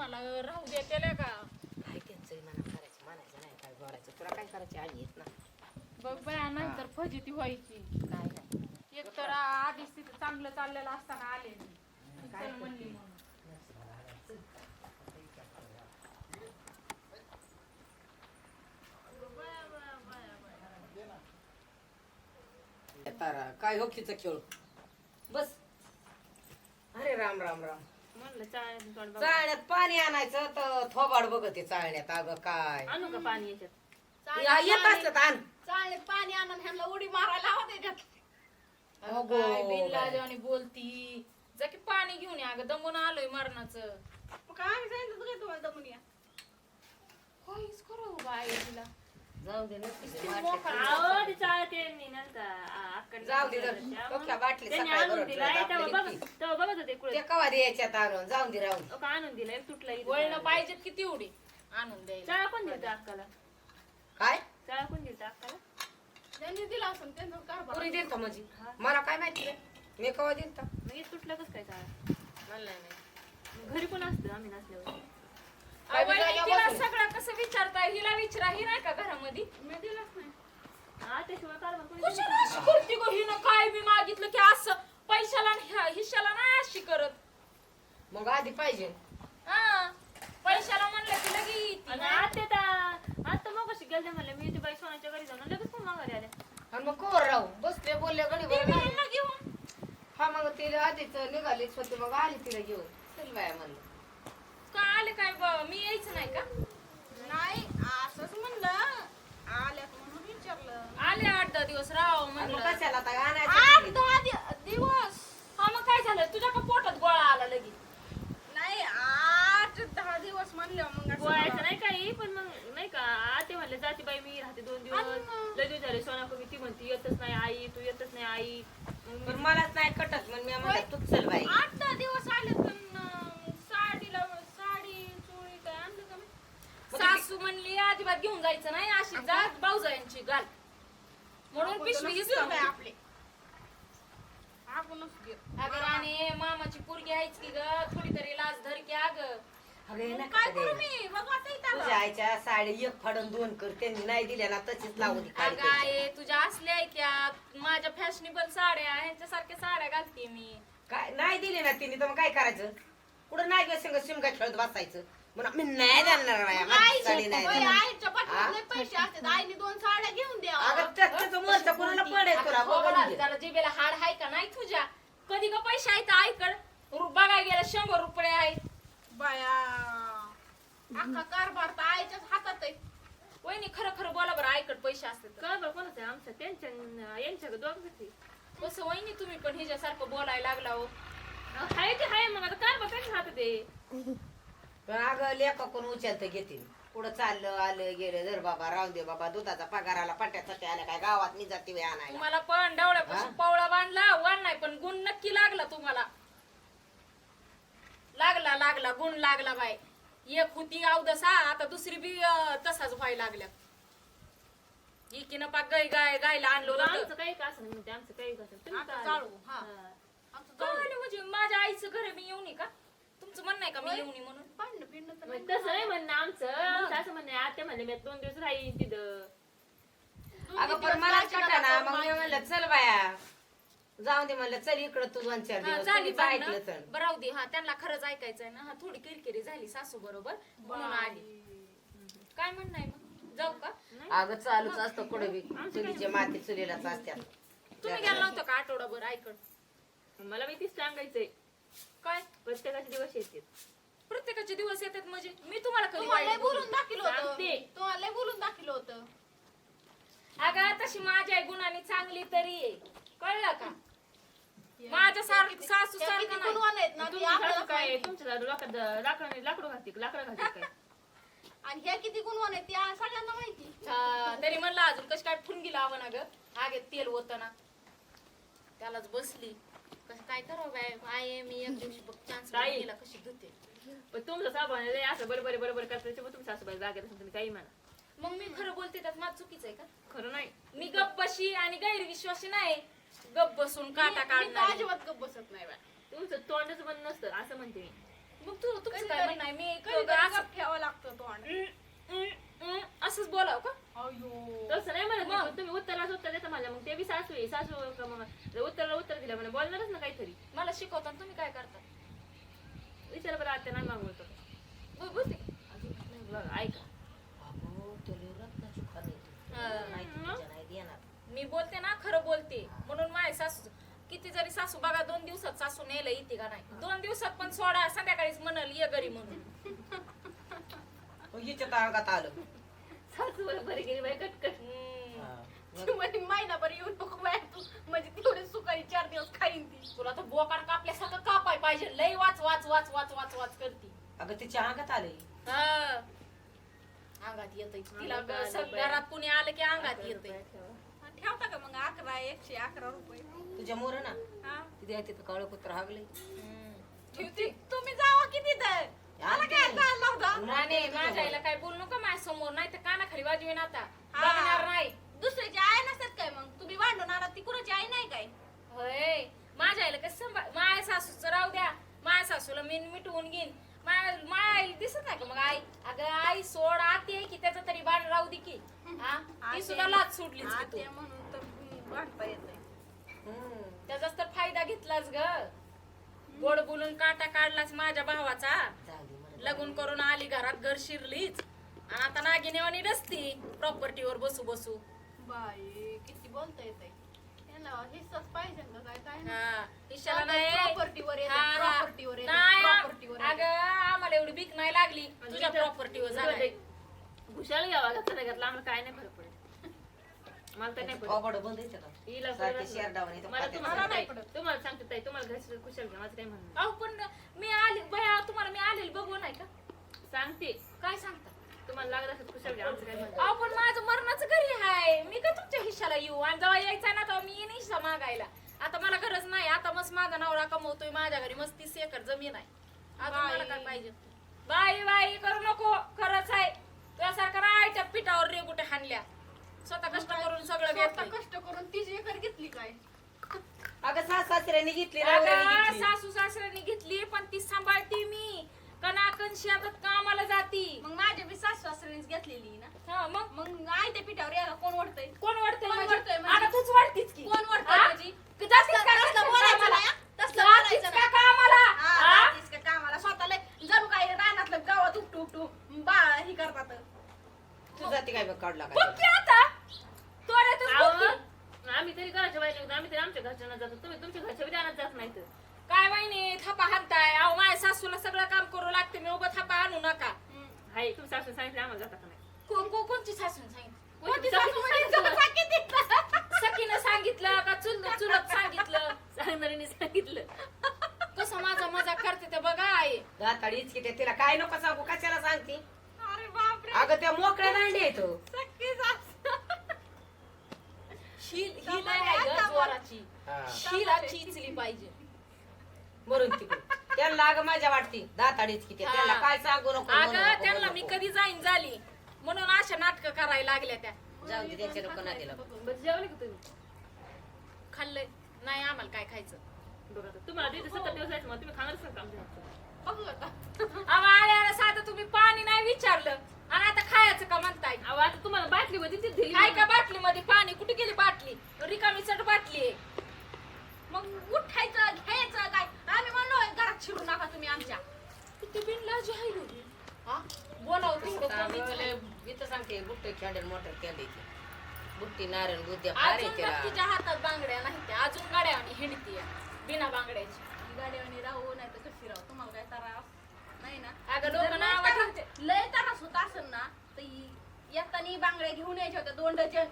मला राहू देतेल्या का? काय त्यांचं मना करायचं म्हणायचं नाही काय बोलायचं? तुला काय करायची आली येत ना? बघ बया नंतर फजिती व्हायची. काय नाही. एक तर आधीच तिथं चांगलं चाललेलं असताना आले. चल म्हणली म्हणून तारा काय होकीचा खेळ? बस. अरे राम राम राम. चाळण्यात थोडं बघा. चाळण्यात पाणी आणायचं तर थोबाड बघते चाळण्यात. अगं काय? आणू का पाणी याच्यात? या- येत असत आण. चालेल पाणी आणून ह्यांना उडी मारायला हवं त्याच्यात अगो काय बिनलाजवानी बोलती. जा की पाणी घेऊन या. अगं दमून आलोय मरणाचं. काय सांगितलं काय तुम्हाला दमून या? काहीच करू बाय तिला. जाऊ दे नक्कीच ते मोकळं. बाटल्या. अहो, ती चाळत येईल नाही नंतर जाऊ दे जर. त्यामुळं. डोक्या बाटली त्यांनी सकाळी आणून बरोबर दिला ठेवत तेव्हा आपली बघत तेव्हा बघत होते कुठे ते कवा जाऊन दे राहून का आणून दिला एक तुटला इथं. वळणं पाहिजेत किती उडी आणून द्यायला. चाळा कोण दिलतं अक्काला काय? चाळा कोण दिलतं अक्काला त्यांनी दिला असं त्यांचं कारभार पुरी दिलता म्हणजे? मला काय माहिती रे मी कवा मग हे तुटलं कसं काय चाळा म्हणलं नाही. घरी पण असतं? आम्ही नसल्यावर काय बी आवडली जागा तिला बसून. सगळं कसं विचारताय? हिला विचारा. ही नाही का घरामध्ये? मी दिलंच नाही. हा त्याशिवाय कारभार कोणी कशाला अशी करते गं? हिनं काय बी मागितलं की असं पैशाला आणि ह्या- हिश्शाला नाही अशी करत. मग आधी पाहिजे. हा पैशाला म्हणलं की लगे येते. आणि आता मग कशी गेले म्हणले मी ती बाई सोनाच्या घरी जाऊन लगेच पण माघारी आल्या. आणि मग कोर राहू? बसले बोलले गडी ती बी यांना घेऊन. हा मग तिला आधीच निघालीच होती मग आली तिला घेऊन. चल बाया म्हणलं. का आले काय ब- मी यायचं नाही का? नाही असंच म्हणलं. आल्या म्हणून विचारलं. आले आठ दहा दिवस राव मग म्हणलं कशाला आता आठ आणायचं दहा दि- दिवस. हा मग काय झालं? तुझ्या का पोटात गोळा आला लगी नाही आठ दहा दिवस म्हणले मग गोळायचं नाही काही पण मग नाही का आते म्हणले जाती बाई मी राहते दोन दिवस. लय दिवस झाले सोना कमी ती म्हणती येतच नाही आई तू येतच नाही आई. मग पण मलाच नाही कटत मग मी तूच चल बाई. आठ दहा दिवस आले पण अं, साडीला साडी चोळी काय आणलं का मी? सासू म्हणली अजिबात घेऊन जायचं नाही अशी जात भाऊजायांची घाल. म्हणून पिशवी दिसत आपले अगं राणे मामाची पोरगी आहेच की ग थोडी तरी लाज धर की अग. अगं हे नका काय दे. करू मी? बघ आता इथं तुझ्या आईच्या साडी एक फाडून दोन कर त्यांनी नाही दिल्या ना तशीच लावू दे अगं आहे तुझ्या असल्या आहे त्या. माझ्या फॅशनेबल साड्या ह्यांच्यासारख्या साड्या घालते मी. काय नाही दिली ना तिने तर मग काय करायचं? कुठं नाही गं संग शिमगा खेळत बसायचं? म्हणून मी नाही देणार बाया, माझी साडी नाही देणार. आईच्या पाठीमागे पैसे असतात. आईने दोन साड्या घेऊन द्या. अगं त्याचं मोलचं कुणाला पडे तुला बघून घे. त्याला जिबेला हाड आहे का नाही तुझ्या? कधी का पैसे आहेत आईकड? रु- बघायला गेला शंभर रुपये आहेत. बाया अख्खा कारभार तर आईच्याच हातात आहे. वहिनी खरं खरं बोला बरं आईकड पैसे असतात. कारभार कोणाचा आहे? आमचा त्यांच्या यांच्या दोघांसाठी कसं वहिनी तुम्ही पण हिच्यासारखं बोलायला लागला हो. हाय ते हाय मग आता कारभार त्यांच्या हातात आहे. पण अगं लेखा कोण उचलत घेतील पुढं चाललं आलं गेलं जर बाबा राहू दे बाबा दुधाचा पगार आला पट्ट्यासाठी आला काय गावात मी जाते वे आणायला. तुम्हाला पण डवळ्यापासून हा? पावळा बांधला वाण नाही पण गुण नक्की लागला तुम्हाला. लागला लागला गुण लागला बाय एक होती अवदसा आता दुसरी बी अं, तसाच व्हायला लागल्या एकीनं पाक गाय गाय गायला आणलो आमचं काही का असं नाही म्हणते आमचं काही का असं. तुम्ही आता का चालू, आले? हा. आमचं जाऊ कळलं म्हणजे माझ्या आईचं घर आहे, मी येऊ नये का? तुमचं म्हणणं आहे का मी येऊ नये म्हणून? भांडणं बिंडणं तर मग नाही. तसं नाही म्हणणं आमचं. आमचं असं म्हणणं आहे, आत्या म्हणले मी आता दोन दिवस राहीन तिथं. अगं पण मला ना. मग मी म्हणलं चल बाया. जाऊ दे म्हणलं चल इकडं तू दोन चार हा, दिवस. झाली ऐकलं बरं राहू दे. हा त्यांना खरंच ऐकायचंय ना. हा थोडी किरकिरी झाली सासू बरोबर. म्हणून आली. काय म्हणणं आहे मग? जाऊ का? अगं चालूच असतं कुठे बी. चुलीचे माती चुलीलाच असतात. तुम्ही गेला नव्हता का आठवडाभर? ऐकड. मला मी तीच सांगायचंय. काय? प्रत्येकाचे दिवस येते प्रत्येकाचे दिवस येतात म्हणजे मी तुम्हाला कधी तुम्हाला लय वाईट बोलून? दाखिलं होतं. सांगते. तुम्हाला लय बोलून दाखिलं होतं. अगं तशी माझ्या गुणाने चांगली तरी आहे. कळलं का? माझ्या सारखं सासू सारखं किती नाही. गुणवान आहेत ना ती तुमची आपल्याला सासू काय माहिती. तुमच्या लाकड लाकडं लाकडं घालते लाकडं घालते काय? आणि ह्या किती गुणवान आहेत त्या सगळ्यांना माहिती. हा, तरी म्हणलं अजून कशी काय फुनगी लावं ना ग? आगेत तेल होतं ना त्यालाच बसली. कसं काय करावं बाय आय मी एक दिवशी बघ चान्स ताई. कशी धुते पण तुमचं साबण लय असं बरोबर बरोबर करता त्याच्यामुळे तुमच्या सासूबाई जागेत असेल तुम्ही काही म्हणा. मग मी खरं बोलते त्यात माझं चुकीचं आहे का? खरं नाही. मी गप्प बशी आणि गैरविश्वासी नाही. गप्प बसून काटा मी तर काढणार. अजिबात गप्प बसत नाही बाय तुमचं तोंडच बंद नसतं असं म्हणते मी. मग तू तुमचं काय म्हणणं आहे? मी कधीतरी असं गप्प ठेवावं लागतं तोंड. हम्म, हम्म, असंच बोलाव का? अयो तसं नाही म्हणत मी, पण तुम्ही उत्तराला उत्तर देता मला. मग ते बी सासू आहे सासू का मग? जर उत्तराला उत्तर दिलं म्हणजे बोलणारच ना काहीतरी. मला शिकवताना तुम्ही काय करता? विचार बरं आता नाही मागवतो ब- बोलते का? नाही बघा ऐका अगो, तुला रत्नाची खाण येते. नाही तुझ्या नाही देणार. मी बोलते ना खरं बोलते म्हणून माझ्या सासू किती जरी सासू बघा दोन दिवसात सासू नेलं येते का नाही दोन दिवसात पण सोडा संध्याकाळीच म्हणल ये घरी म्हणून हिच्या तर अंगात आलं सासू बरोबर गेली बाई कटकट हम्म. हा. ती म्हणे महिनाभर येऊन नको बाय तू म्हणजे तेवढे सुकाळी चार दिवस खाईन ती तुला तर बोकाड कापाय पाहिजे. लय वाच वाच वाच वाच वाच वाच करती. अगं तिच्या अंगात आले हा. अंगात येत तिला आलं ग-. घरात कुणी आलं की अंगात येत ठेवता का मग? अकरा एकशे अकरा रुपये. तुझ्या मोर ना? हा. तिथे आहे तिथं काळं कुत्र हागले ठेवते तुम्ही जावा किती तर मला काय होता. नाही माझ्या आईला काय बोलू नका माझ्यासमोर नाही तर कानाखाली वाजवीन आता. हा. बघणार नाही. दुसऱ्याची आई नसतात काय मग? तुम्ही भांडून आणा ती कुणाची आई नाही काय? होय. माझ्या आईला कसं सांभाळ माझ्या सासूचं राहू द्या. माझ्या सासूला मी मिटवून घेईन. माझ्या माझ्या आईला दिसत नाही का मग आई? अगं आई सोड आती आहे की त्याचं तरी बाण राहू दे की. हा? ती सुद्धा लाच की म्हणून तर भांडता येत त्याचाच तर फायदा घेतलाच ग. गोड बोलून काटा काढलाच माझ्या भावाचा. लग्न करून आली घरात घर शिरलीच. आणि आता नागिनेवानी डसती प्रॉपर्टीवर बसू बसू. बाई किती बोलता येत त्याला हिस्साच पाहिजे ना काय काय. हा नाही. येते, हा, हा. येते, नाही. अगं आम्हाला एवढी भीक नाही लागली. तुझ्या प्रॉपर्टीवर झालाय. घुशाला घ्यावा लागतं नाही घातला आम्हाला काय नाही फरक पडत. मला तर नाही पडत. कबाड बंद आहे का? हिला सारखे पडत शेर डावून इथं मला खात्यात तुम्हाला नाही तुम्हाला सांगते ताई तुम्हाला घ्या माझं काही म्हणणं अहो पण मी आली बया तुम्हाला मी आलेली बघू नाही का? नाही. सांगते. काय सांगता? तुम्हाला लागत असेल कुशल घ्या आमचं काही म्हणणं अहो पण माझं मरणाचं घरी आहे मी का तुमच्या हिशाला येऊ? आणि जेव्हा यायचा ना तेव्हा मी येईन हिस्सा मागायला. आता मला गरज नाही. आता मस्त माझा नवरा कमवतोय माझ्या घरी मस्त तीस एकर जमीन आहे. आता मला काय पाहिजे? बाई बाई करू नको. खरंच आहे. तुझ्यासारखं राहायच्या पिठावर रेगुटे हाणल्या. स्वतः कष्ट करून सगळं स्वतः घेतलं कष्ट करून तीच एकर घेतली काय? अगं सास सासऱ्याने घेतली नवऱ्याने घेतली. सासू सासऱ्याने घेतली पण ती सांभाळते मी. कणाकण शेतात कामाला जाती. मग माझ्या बी सासू सासऱ्यानेच घेतलेली ना. हा मग? मग आई त्या पिठावर यायला कोण वाटतंय कोण वाढतंय कोण म्हणजे? वाढतंय म्हणजे? आता तूच वाढतीस की कोण वाढतंय हा? म्हणजे? तू जातीस का तसलं कष्ट बोलायचं कामाला? नाही, हा? तसलं जातीस बोलायचं का नाही. कामाला? हा, हा? जातीस का कामाला स्वतःला जणू काही रानातलं गावात उपटू उपटू बा ही करतात तू जाती काय बघ काढला बघ काय की आता तोऱ्यातच बघ की. अहो, आम्ही तरी घराच्या बाहेर निघतो आम्ही तरी आमच्या घरच्यांना जातो तुम्ही तुमच्या घरच्या विधानात जात नाही तर काय माहिती थापा हाणताय अहो माझ्या सासूला सगळं काम करू लागते मी उभं थापा आणू नका हाय तुम्ही सासू सांगितलं आम्हाला जाता का नाही को- को- कोणची सासून सांगितलं कोणती कोणती सासू सासू म्हणजे सांगितलं? सखीनं सांगितलं का चुल चुलत सांगितलं सांगणाऱ्याने सांगितलं कसं माझा मजाक करते ते दाताडीच की ते तिला काय नको सांगू कशाला सांगते? अरे बापरे. अगं त्या मोकळ्या दांडी येतो सख्खी सासू. शील ही आहे ग जोराची. शिला चिचली पाहिजे. मरून तिकडे त्यांना अगं माझ्या वाटती दाताडीच की ते हा. त्यांना काय सांगू नको अगं नको, त्यांना बोलू मी नको. कधी जाईन झाली. म्हणून अशा नाटक करायला लागल्या त्या. जाऊ दे त्यांच्या लोकांना दिलं बरं जेवले का तुम्ही? खाल्लंय. नाही आम्हाला काय खायचं? बघा तुम्हाला सतत दिवस जायचं तुम्ही आमच्या हातचं? बघू आता अहो, आल्याला साधं तुम्ही पाणी नाही विचारलं. आणि आता खायचं का म्हणताय? अहो आता तुम्हाला बाटली मध्ये दिली काय का बाटली मध्ये पाणी कुठे गेली बाटली? रिकामी चट बाटली आहे. मग उठायचं घ्यायचं काय? आम्ही म्हणलो घरात शिरू नका तुम्ही आमच्या. किती बिनलाजी आहे गं. हा? बोलाव तेवढं कमीच आहे. इथं सांगते बुट्टे खेळेल मोटर खेळायची बुट्टी नारायण बुद्ध्या अजून तर तिच्या हातात बांगड्या नाही त्या. अजून गाड्या आणि हिंडती बिना बांगड्याची. गाडीवानी राहू नाही तर कशी राहू तुम्हाला काय त्रास नाही ना अगं जर डोकं लय नाव त्रास- ठेवते लय त्रास होत असेल ना तर इ- येतानी बांगड्या घेऊन यायच्या होत्या दोन डझन.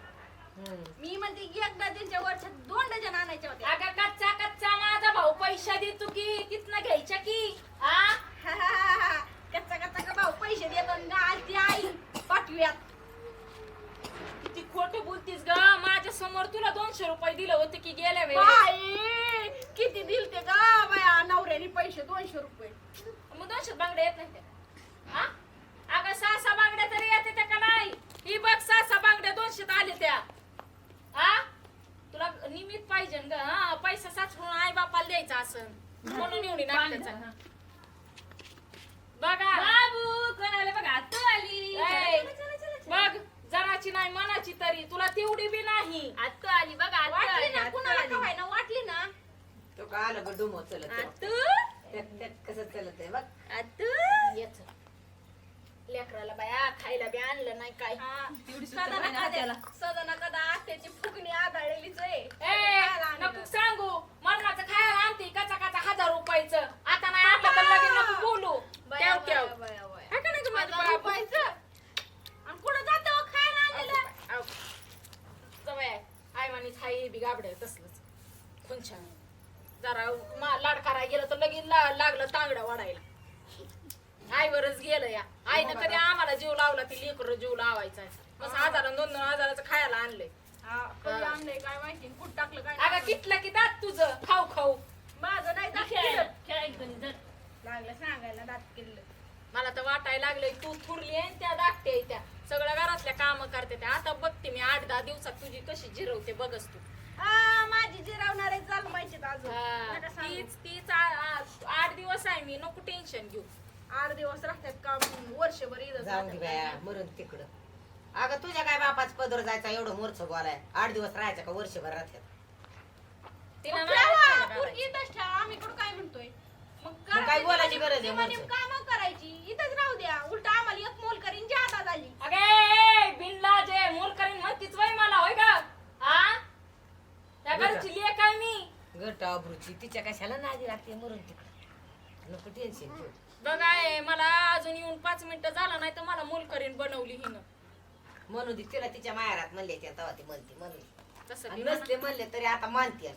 मी म्हणते एक त्यांच्या वर्षात दोन डझन आणायच्या होत्या अगं कच्चा कच्चा माझा पैसा देतो की तिथनं घ्यायच्या की हा कच्चा कच्चा का भाऊ पैसे देतो ना आज ती आई पाठव्यात किती खोटं बोलतीस ग माझ्यासमोर तुला दोनशे रुपये दिलं होते की गेल्या वेळेस बाई किती दिल ते ग बाया नवऱ्याने पैसे दोनशे रुपये मग दोनशे बांगड्या येत नाही त्या हा अगं सहा सहा बांगड्या तरी येते त्या का नाही ही बघ सहा सहा बांगड्या दोनशेत आले त्या हा तुला निमित पाहिजे ग हा पैसा साचवून आई बापाला द्यायचा असं म्हणून एवढी नाटकाचा बघा बाबू कोणाला बघा तू आली ए, बघ जराची नाही मनाची तरी तुला तेवढी बी नाही. आत्तू आली बघा वाटली आली ना आत्तू कुणाला आली. का ना वाटली ना? तो का आलं ग डुमो चलत. आत्तू त्यात- त्यात कसं चलत आहे बघ. आत्तू येच. लेकराला बाया खायला बी आणलं नाही काय. कदा ना कदा सदा ना कदा आत्याची फुगणी आदळलेलीच आहे. ए. नको सांगू. मरणाचं खायला आणते. कचा कचा हजार रुपयाचं. आता नाही आपलं तर लगीन नको बोलू. बया, ठेव ठेव. बया, बया, बया. हाय का नाही गं माझं बाळ? रुपयाचं? आणि कुठं जातो खायला आणलेलं आव. जवळ मानीच हाय बी गाबडे तसलंच. खुंछा जरा मा लाड करायला गेलं तर लगीन ला- लागलं तांगडा वाढायला. आईवरच गेलं या. आईनं कधी आम्हाला जीव लावला ती लेकर जीव लावायचा हजार आणि दोन दोन हजाराचं खायला आणलंय. हा, कधी आणलंय काय माहिती? कुठं टाकलं काय अगं किटलं की दात तुझं खाऊ खाऊ. माझं नाही जण. लागलं सांगायला दात किल्लं मला तर वाटायला लागलंय तू थुरली आहे आणि त्या दाखते त्या. सगळ्या घरातल्या काम करते त्या आता बघते मी आठ दहा दिवसात तुझी कशी जिरवते बघच तू. माझी जिरावणार आहे चाल माहिती अजून. हा, नका सांगू. तीच तीच आ- आ- आठ दिवस आहे मी नको टेन्शन घेऊ. आठ दिवस राहतात का वर्षभर इथं जाऊन दे बाया मरून तिकडं. अगं तुझ्या काय बापाच पदर जायचा एवढं मोरच बोलाय आठ दिवस राहायचं का वर्षभर राहतात? तिला नाही ठेवा, पोरगी इथंच ठेवा. आम्ही कुठं काय म्हणतोय? मग काय बोलायची गरज आहे? काम करायची. इथंच राहू द्या. उलट आम्हाला एक मोल करीन जादा झाली. अगे बिनला जे मोल करीन म्हणतीच वय मला होय का? आ? त्या. घरची लेक आहे मी. गट अब्रूची तिच्या कशाला नादी लागते? मरून तिकडं. नको टेन्शन घेऊ. बघा ए, मला अजून येऊन पाच मिनिटं झालं नाही तर मला मोल करीन बनवली हिनं. म्हणू दे तिला तिच्या माहेरात म्हणले त्या तेव्हा ती म्हणते म्हणून तसं आणि बी नसले म्हणले तरी आता मानते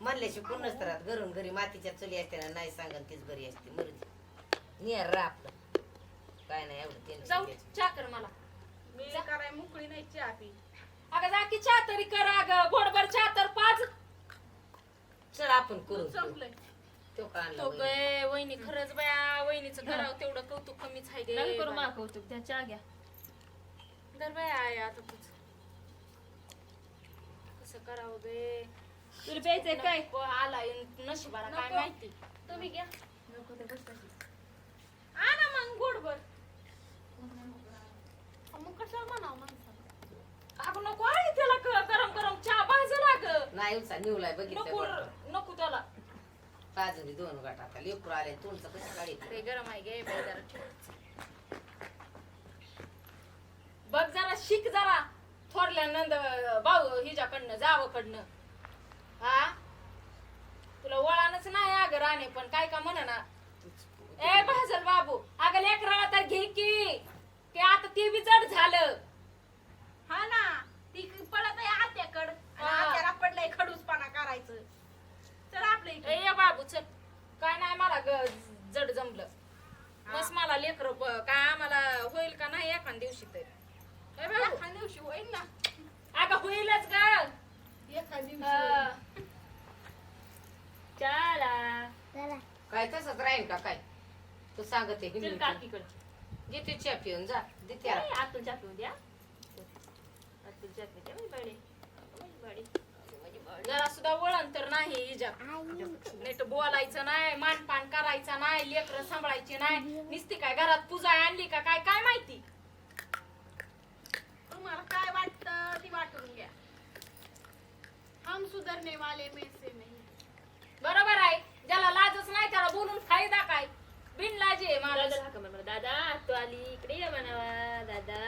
म्हणल्याशी कोण नसतात घरून घरी मातीच्या चुली असते ना नाही सांगन तीच बरी असते मरू दे. नियर रा आपलं. काय नाही एवढं जाऊ घ्यायचं. चाकर मला. मी कराय मोकळी नाही चहा पी. अगं जा की चहा तरी कर अगं. घोडभर चहा तर पाच चल आपण करू संपलंय तो का आणला तो वहिनी? गे वहिनी खरंच बाया वहिनीचं करावं तेवढं कौतुक कमीच आहे गे. करू. मा कौतुक त्या चहा घ्या. धर बाया आहे आता तुझं. कसं करावं गे? तुला प्यायचंय काय? आलाय नशिबाला काय नको. माहिती? तुम्ही घ्या. नको ते बस तशी. आणा मग गोडभर मग कशाला म्हणावं माणसाला? अगं नको आहे त्याला क- गरम गरम चहा पाहिजे लाग नाही उचा निवलाय बघितलं नको त्याला. बाजूने दोन गाठ आता लेकरू आले तुमचं कसं काढी ते गरम आहे गे बाई जरा ठेव. बघ जरा शिक जरा. थोरल्या नंद भाऊ हिच्याकडनं जावकडनं. हा? तुला वळानच नाही अगं राणे पण काय का म्हणा ना? ए भाजल बाबू. अगं लेकराला तर घे की. ते आता ते बी जड झालं. हा ना. ती पडत आहे आत्याकड. आणि हा. आत्याला पडलंय खडूसपणा करायचं. चल आपल्या ए इकडे ये बाबू चल. काय नाही मला ग जड जमलं. बस मला लेकर काय आम्हाला होईल का नाही एखाद दिवशी तरी. ए बाबू. एखाद्या दिवशी होईल ना. अगं होईलच ग. एखाद्या दिवशी. होईल. चला काय तसंच राहील का काय? तू सांगते चल काकीकडे घेते चहा पिऊन जा. दे त्याला आतून चहा पिऊ द्या. आतून चहा पिऊ द्या माझी बाडी. माझी बाडी. माझी बाडी. जरा सुद्धा वळण तर नाही हिच्या नीट बोलायचं नाही मानपान करायचं नाही लेकर सांभाळायची नाही. निसती काय घरात पूजा आणली का काय काय माहिती? तुम्हाला काय वाटतं ती वाटून घ्या. हम सुधरने वाले में से नहीं. बरोबर लाजच नाही त्याला बोलून फायदा काय? बिनलाजी आहे मला दादा आतू आली. इकडे ये म्हणावा. दादा.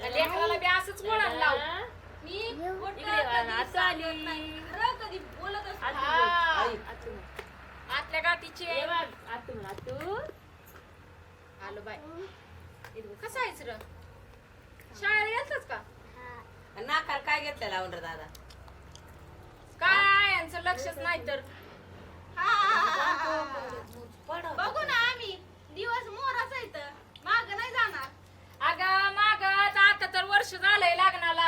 लेकराला बी असंच वळण लाव. मी इकडे कधी आता सांगत आली. नाही. खरं कधी बोलत असते. आतल्या गाठीची आतू आतू आलो बाय. कसं आहेच र? शाळेत गेलतच का? नाकार काय घेतलं लावून रे दादा? काय यांचं लक्षच नाही तर. बघू ना आम्ही दिवस मोराचा इथं माग नाही जाणार अगं माग आता तर वर्ष झालंय लग्नाला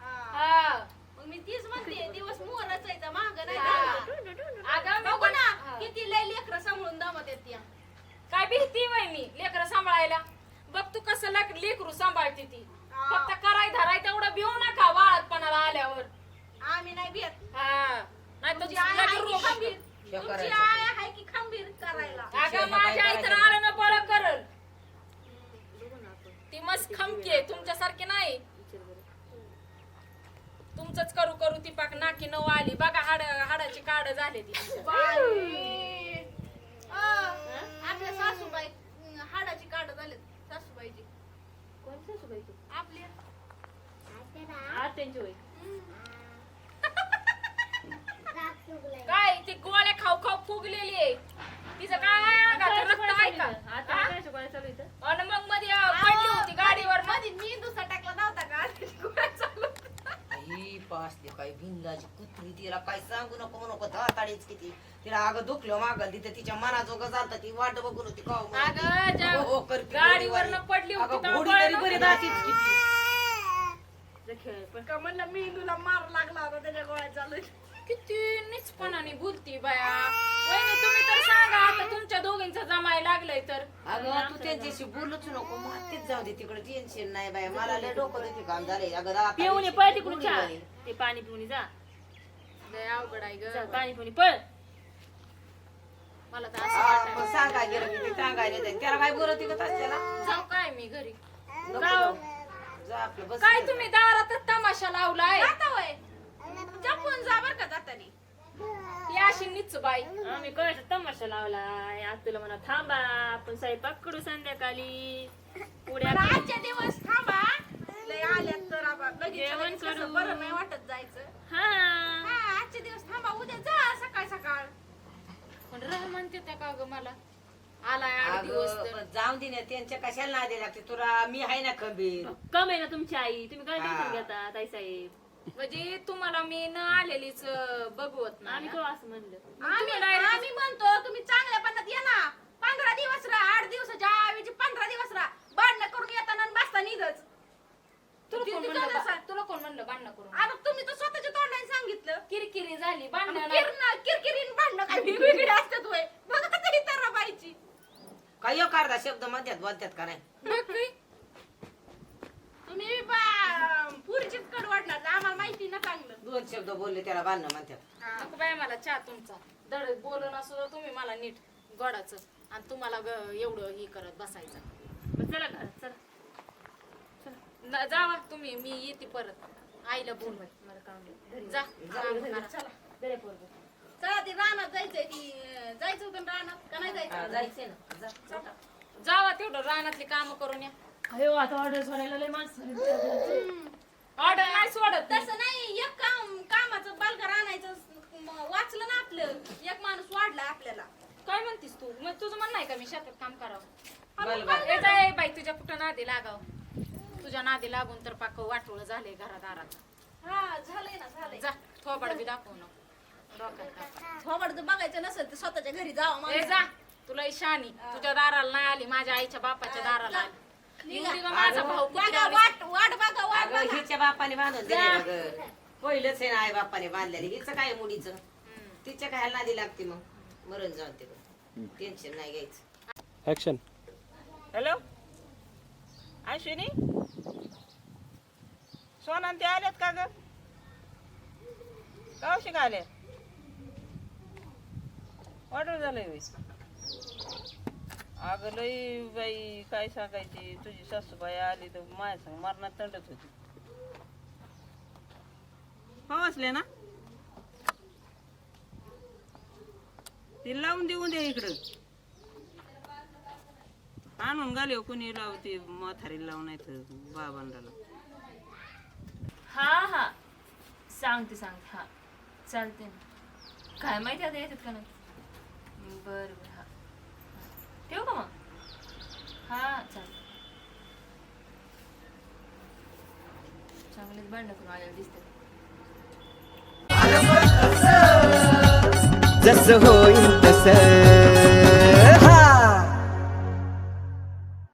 हा. हा मग मी तीच म्हणते दिवस मोराचा इथं माग नाही हा. जाणार अगं मी बघू पण- ना हा. किती लय लेकरं सांभाळून दमत येत या काय भीती वय मी लेकरं सांभाळायला बघ तू कसं लेक- लेकरू सांभाळते ती हा. फक्त कराय धराय तेवढं भिवू नका वाळतपणाला आल्यावर आम्ही नाही भेट हा नाही तुमची तर आई आहे लगेच की रोग खंबीर हे तुमची करायचं. आई आहे की खंबीर करायला अगं माझ्या आई तर आलं ना बळ करल ती मस्त खमकी आहे तुमच्यासारखी नाही तुमचंच करू करू ती पाक नाकी नऊ आली. बघा हाड हाडाची काड झाली ती बाई. अं, आपल्या सासूबाई अं, हाडाची काढ झाले सासूबाईची. आत्यांची होय. काय ती गोळ्या खाऊ खाऊ फुगलेली आहे. तिचं काय अंगात काय रक्त आहे का? आता हा? काय शिकवायला चालू इथं? आणि मग मध्ये अं, पडली होती गाडीवर मध्ये मी दुसरा टाकला नव्हता का आताची गोळ्या चालू होत्या. ही पासली काय भिंगाची कुत्री तिला काय सांगू नको म्हणू नको धाताडीच किती तिला अगं दुखलं मागल तिथं तिच्या मनाजोगं झालं ती वाट बघून होती का अगं, ज्या गाडीवरनं पडली होती तेव्हा घोडी कळलं तरी बरी नव्हतं. जातीच किती पण. का म्हणलं मेंदूला मार लागला होता त्याच्या गोळ्या चालू. किती निचपणाने बोलती बाया. वहिनी तुम्ही तर सांगा आता तुमच्या दोघींचं जमाय लागलंय तर. अगं तू त्यांच्याशी बोलूच नको मातीच जाऊ दे तिकडे टेन्शन नाही बाय. मला लय डोकं दुखी काम झालंय. अगं पिऊन ये, पळ तिकडून चहा. ते पाणी पिऊन ये, जा. लय अवघड आहे जा, ग पाणी पिऊन ये, पळ. मला तर असं हा, वाटायला पण सांगाय गेलं की ते सांगायला जाईल त्याला काय बोलत का त्याला जाऊ काय मी घरी? नको जाऊ. जा आपलं बस काय तुम्ही दारातच तमाशा लावलाय? वय जपून जा बर का जातानी ती अशी निच बाई आम्ही तमाशा लावलाय आज तुला म्हणा थांबा आपण स्वयंपाक करू संध्याकाळी पुढे पण आजच्या दिवस थांबा. लय आल्यात तर आबा. लगेच जेवण लगेच कसं करू. बरं नाही वाटत जायचं. हा. हा आजचे दिवस थांबा. उद्या जा सकाळ सकाळ. पण रह म्हणते त्या का ग मला. आलाय आठ दिवस तर. जाऊन दे ना त्यांच्या कशाला नादी लागते? तुला मी आहे ना खबीर. कम आहे ना तुमची आई. तुम्ही काय हा. टेन्शन घेता ताई साहेब? म्हणजे तुम्हाला मी न आलेलीच बघवत नाही. आम्ही केव्हा असं म्हणलं. आम्ही तुम्ही direct- आम्ही म्हणतो तुम्ही चांगल्या पद्धत या ना. पंधरा दिवस राहा आठ दिवसाच्या ऐवजी पंधरा दिवस राहा. भांडणं करून येताना आणि बसताना इथंच. तुला कोण म्हणलं कसं बा- सांग? तुला कोण म्हणलं भांडणं करून? आता तुम्ही तर स्वतःच्या तोंडाने सांगितलं. किरकिरी झाली भांडणं नाही. किरण किरकिरीन भांडणं काय वेगवेगळे असतात होय. बघा तरी तर बाईची काय एक अर्धा शब्द म्हणतात बोलतात का नाही बघ की. तुम्ही बा- पुरीचीच कड वाढणार आम्हाला माहिती ना चांगलं दोन शब्द बोलले त्याला बांधणं म्हणतात. नको बाय मला चहा तुमचा. धड बोलून असो तुम्ही मला नीट गोडाचं आणि तुम्हाला ग- एवढं हे करत बसायचं. बरं, चला घरात चला. न- जावा तुम्ही मी येते परत. आईला बोल मला काम. घरी जा. करा. चला. घरी पोरगं. चला ते रानात जायचंय ती अं, जायचं होतं ना रानात? का नाही हा, जायचं जायचंय ना. जा. जावा तेवढं रानातली काम करून या. आता ऑर्डर सोडायला लय माणसं. ऑर्डर नाही सोडत मी. तसं नाही एक काम कामाचं बालकर आणायचं म- वाचलं ना आपलं एक माणूस वाढला आपल्याला. काय म्हणतीस तू? मग तुझं म्हणणं आहे का मी शेतात काम करावं? बरं, बरं. बाई तुझ्या कुठं नादी लागाव? तुझ्या नादी लागून तर पाक वाटोळ झाले घरादारात हा झालंय ना झालंय. जा थोबाड बी दाखव ना डोक्यात टाक. बघायचं नसेल तर स्वतःच्या घरी जावं ए माणसाने. जा. तुला शानी तुझ्या दाराला नाही आली माझ्या आईच्या बापाच्या दाराला आली. निघा. येऊ दे गं माझा भाऊ बघा कुत्र्यावानी. वाट वाट बघा वाट अगं बघा. हिच्या बापाने बांधून दिले अगं पहिलंच आहे ना आई बापाने बांधलेली. हिचं काय मुडीचं. तिच्या काय नादी लागते मग? मरण जाऊन तिकडं टेन्शन नाही घ्यायचं. ऍक्शन हॅलो अश्विनी सोनान ते आल्यात का ग? कौशिक आले ऑर्डर झालंय बाई अगं लई बाई काय सांगायची? तुझी सासूबाई आली तर माझ्या संग मरणात तंडत होती. पोहोचले ना? ती लावून देऊन दे इकडं. आणून घाले कुणी लावते म्हातारी लावून नाही तर बाबांना हा हा. सांगते सांगते. हा. चालते ना. काय माहिती आता येतात का नाही? बरं बरं. हा ठेवू का मग? हा चालेल. चांगलेच भांडणं करून आलेलं दिसते. जसं होईल तसं.